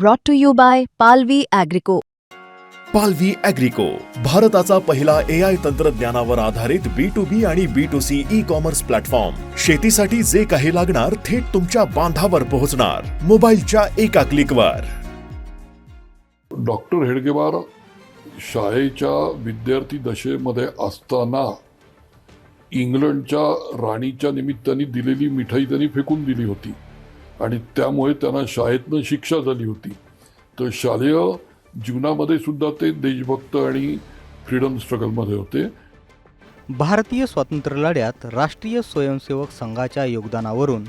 brought to you by Palvi Agrico. पालवी अॅग्रिको भारताचा पहिला ए आय तंत्रज्ञानावर आधारित बी टू बी आणि B to C e commerce platform शेतीसाठी जे काही लागणार थेट तुमच्या बांधावर पोहोचणार. मोबाईलच्या एका क्लिकवर डॉक्टर हेडगेवार शाळेच्या विद्यार्थी दशेमध्ये असताना इंग्लंडच्या राणीच्या निमित्ताने दिलेली मिठाई त्यांनी फेकून दिली होती. आणि त्यामुळे त्यांना शाळेतनं शिक्षा झाली होती. तर शालेय जीवनामध्ये सुद्धा ते देशभक्त आणि फ्रीडम स्ट्रगलमध्ये होते. भारतीय स्वातंत्र्य लढ्यात राष्ट्रीय स्वयंसेवक संघाच्या योगदानावरून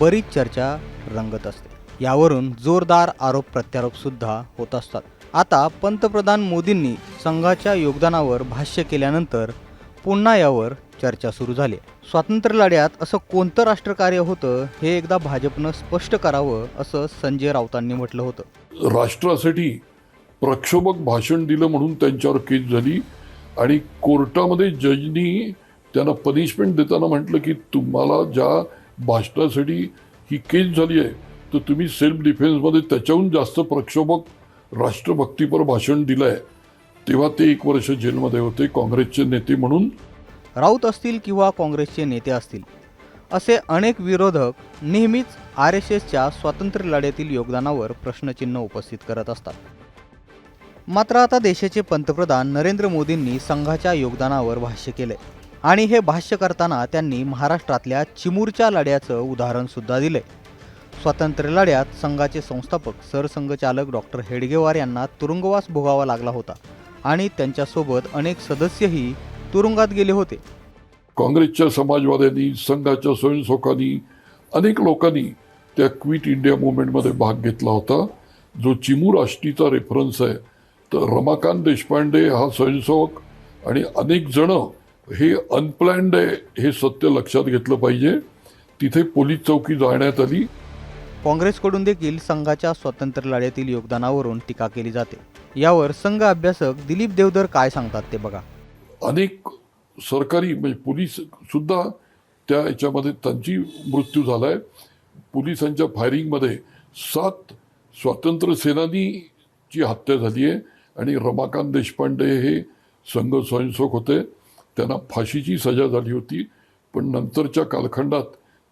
बरीच चर्चा रंगत असते. यावरून जोरदार आरोप प्रत्यारोप सुद्धा होत असतात. आता पंतप्रधान मोदींनी संघाच्या योगदानावर भाष्य केल्यानंतर पुन्हा यावर चर्चा सुरू झाली. स्वातंत्र्य लढ्यात असं कोणतं राष्ट्रकार्य होतं हे एकदा भाजपनं स्पष्ट करावं असं संजय राऊतांनी म्हटलं होतं. राष्ट्रासाठी प्रक्षोभक भाषण दिलं म्हणून त्यांच्यावर केस झाली आणि कोर्टामध्ये जजनी त्यांना पनिशमेंट देताना म्हटलं की तुम्हाला ज्या भाषणासाठी ही केस झाली आहे तर तुम्ही सेल्फ डिफेन्समध्ये त्याच्याहून जास्त प्रक्षोभक राष्ट्रभक्तीपर भाषण दिलं आहे तेव्हा ते एक वर्ष जेलमध्ये होते काँग्रेसचे नेते म्हणून राऊत असतील किंवा काँग्रेसचे नेते असतील असे अनेक विरोधक नेहमीच आर एस एसच्या स्वातंत्र्य लढ्यातील योगदानावर प्रश्नचिन्ह उपस्थित करत असतात. मात्र आता देशाचे पंतप्रधान नरेंद्र मोदींनी संघाच्या योगदानावर भाष्य केले आणि हे भाष्य करताना त्यांनी महाराष्ट्रातल्या चिमूरच्या लढ्याचं उदाहरणसुद्धा दिले स्वातंत्र्य लढ्यात संघाचे संस्थापक सरसंघचालक डॉक्टर हेडगेवार यांना तुरुंगवास भोगावा लागला होता आणि त्यांच्यासोबत अनेक सदस्यही तुरुंगात गेले होते. काँग्रेसच्या समाजवाद्यांनी संघाच्या स्वयंसेवकांनी अनेक लोकांनी त्या क्विट इंडिया मुवमेंटमध्ये भाग घेतला होता. जो चिमूर आष्टीचा रेफरन्स आहे तर रमाकांत देशपांडे हा स्वयंसेवक आणि अनेक जण हे अनप्लॅन्ड आहे हे सत्य लक्षात घेतलं पाहिजे. तिथे पोलीस चौकी जाण्यात आली. काँग्रेसकडून देखील संघाच्या स्वातंत्र्य लढ्यातील योगदानावरून टीका केली जाते. यावर संघ अभ्यासक दिलीप देवधर काय सांगतात ते बघा. अनेक सरकारी म्हणजे पोलीस सुद्धा त्या याच्यामध्ये त्यांची मृत्यू झाला आहे पोलिसांच्या फायरिंगमध्ये सात स्वातंत्र्य सेनानीची हत्या झाली आहे आणि रमाकांत देशपांडे हे संघ स्वयंसेवक होते. त्यांना फाशीची सजा झाली होती पण नंतरच्या कालखंडात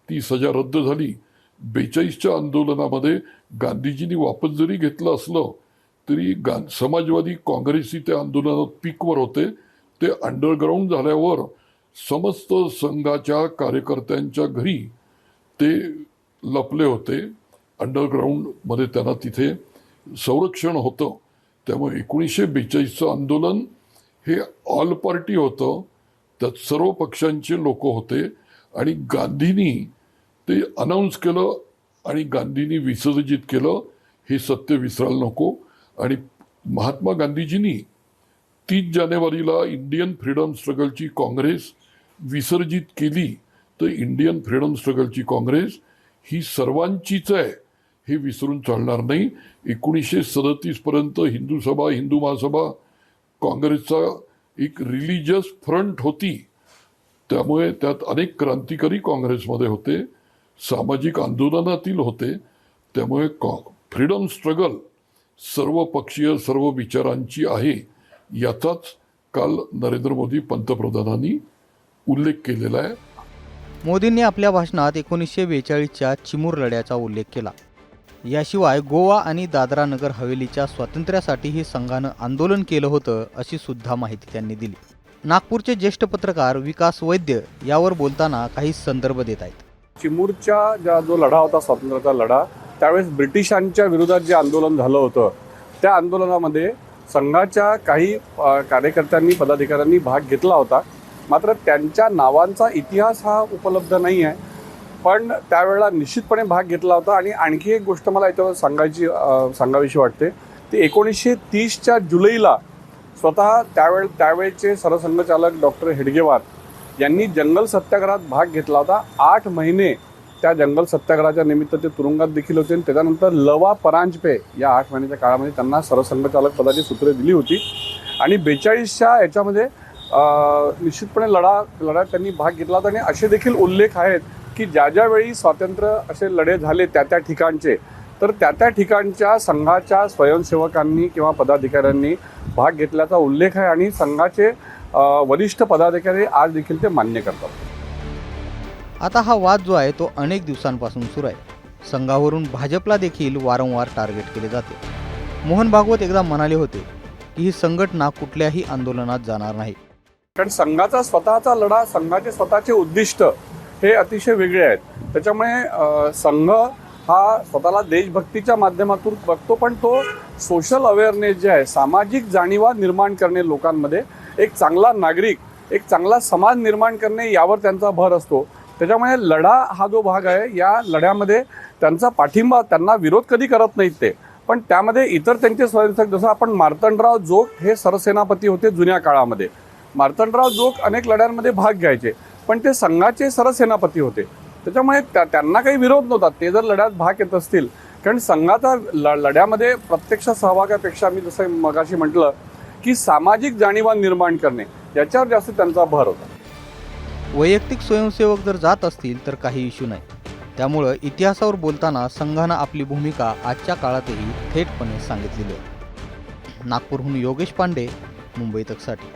ती सजा रद्द झाली. बेचाळीसच्या आंदोलनामध्ये गांधीजींनी वापस जरी घेतलं असलं तरी गा समाजवादी काँग्रेसही त्या आंदोलनात पीकवर होते. ते अंडरग्राऊंड झाल्यावर समस्त संघाच्या कार्यकर्त्यांच्या घरी ते लपले होते. अंडरग्राऊंडमध्ये त्यांना तिथे संरक्षण होतं. त्यामुळे एकोणीसशे बेचाळीसचं आंदोलन हे ऑल पार्टी होतं. त्यात सर्व पक्षांचे लोक होते आणि गांधींनी ते अनाऊन्स केलं आणि गांधींनी विसर्जित केलं. हे सत्य विसरायला नको. आणि महात्मा गांधीजींनी तीस जानेवारीला इंडियन फ्रीडम स्ट्रगलची काँग्रेस विसर्जित केली तर इंडियन फ्रीडम स्ट्रगलची काँग्रेस ही सर्वांचीच आहे हे विसरून चालणार नाही. एकोणीसशे सदतीसपर्यंत हिंदू सभा हिंदू महासभा काँग्रेसचा एक रिलिजियस फ्रंट होती. त्यामुळे त्यात अनेक क्रांतिकारी काँग्रेसमध्ये होते सामाजिक आंदोलनातील होते. त्यामुळे कॉ फ्रीडम स्ट्रगल सर्व पक्षीय सर्व विचारांची आहे. याचाच काल नरेंद्र मोदी पंतप्रधानांनी उल्लेख केलेला आहे. मोदींनी आपल्या भाषणात एकोणीसशे बेचाळीसच्या चिमूर लढ्याचा उल्लेख केला. याशिवाय गोवा आणि दादरा नगर हवेलीच्या स्वातंत्र्यासाठीही संघानं आंदोलन केलं होतं अशी सुद्धा माहिती त्यांनी दिली. नागपूरचे ज्येष्ठ पत्रकार विकास वैद्य यावर बोलताना काही संदर्भ देत आहेत. चिमूरच्या ज्या जो लढा होता स्वातंत्र्याचा लढा त्यावेळेस ब्रिटिशांच्या विरोधात जे आंदोलन झालं होतं त्या आंदोलनामध्ये संघाच्या काही कार्यकर्त्यांनी पदाधिकाऱ्यांनी भाग घेतला होता. मात्र त्यांच्या नावांचा इतिहास हा उपलब्ध नाही आहे. पण त्यावेळेला निश्चितपणे भाग घेतला होता आणि आणखी एक गोष्ट मला याच्यावर सांगायची सांगावीशी वाटते. ती एकोणीसशे तीसच्या जुलैला स्वतः त्यावेळ त्यावेळचे सरसंघचालक डॉक्टर हेडगेवार यांनी जंगल सत्याग्रहात भाग घेतला होता. आठ महिने त्या जंगल सत्याग्रहाच्या निमित्त ते तुरुंगात देखील होते. आणि त्याच्यानंतर लवा परांजपे या आठ महिन्याच्या काळामध्ये त्यांना सरसंघचालक पदाची सूत्रे दिली होती. आणि बेचाळीसच्या याच्यामध्ये निश्चितपणे लढा लढ्यात त्यांनी भाग घेतला होता. आणि असे देखील उल्लेख आहेत की ज्या ज्या वेळी स्वातंत्र्य असे लढे झाले त्या त्या ठिकाणचे तर त्या त्या ठिकाणच्या संघाच्या स्वयंसेवकांनी किंवा पदाधिकाऱ्यांनी भाग घेतल्याचा उल्लेख आहे. आणि संघाचे वरिष्ठ पदाधिकारी आज देखील ते मान्य करतात. आता हा वाद जो आहे तो अनेक दिवसांपासून सुरू आहे. संघावरून भाजपला देखील वारंवार टार्गेट केले जाते. मोहन भागवत एकदा म्हणाले होते की ही संघटना कुठल्याही आंदोलनात जाणार नाही. कारण संघाचा स्वतःचा लढा संघाचे स्वतःचे उद्दिष्ट हे अतिशय वेगळे आहेत. त्याच्यामुळे संघ हा स्वतःला देशभक्तीच्या माध्यमातून बघतो पण तो सोशल अवेअरनेस जे आहे सामाजिक जाणीवा निर्माण करणे लोकांमध्ये एक चांगला नागरिक एक चांगला समाज निर्माण करणे यावर त्यांचा भर असतो. त्याच्यामुळे लढा हा जो भाग आहे या लढ्यामध्ये त्यांचा पाठिंबा त्यांना विरोध कधी करत नाहीत ते. पण त्यामध्ये इतर त्यांचे स्वयंसेवक जसं आपण मार्तंडराव जोग हे सरसेनापती होते जुन्या काळामध्ये. मार्तंडराव जोग अनेक लढ्यांमध्ये भाग घ्यायचे पण ते संघाचे सरसेनापती होते. त्याच्यामुळे त्या त्यांना काही विरोध नव्हता. ते जर लढ्यात भाग येत असतील कारण संघाचा ल लढ्यामध्ये प्रत्यक्ष सहभागापेक्षा मी जसं मगाशी म्हटलं की सामाजिक जाणीवा निर्माण करणे याच्यावर जास्त त्यांचा भर होता. वैयक्तिक स्वयंसेवक जर जात असतील तर काही इश्यू नाही. त्यामुळं इतिहासावर बोलताना संघानं आपली भूमिका आजच्या काळातही थेटपणे सांगितलेली आहे. नागपूरहून योगेश पांडे मुंबई तकसाठी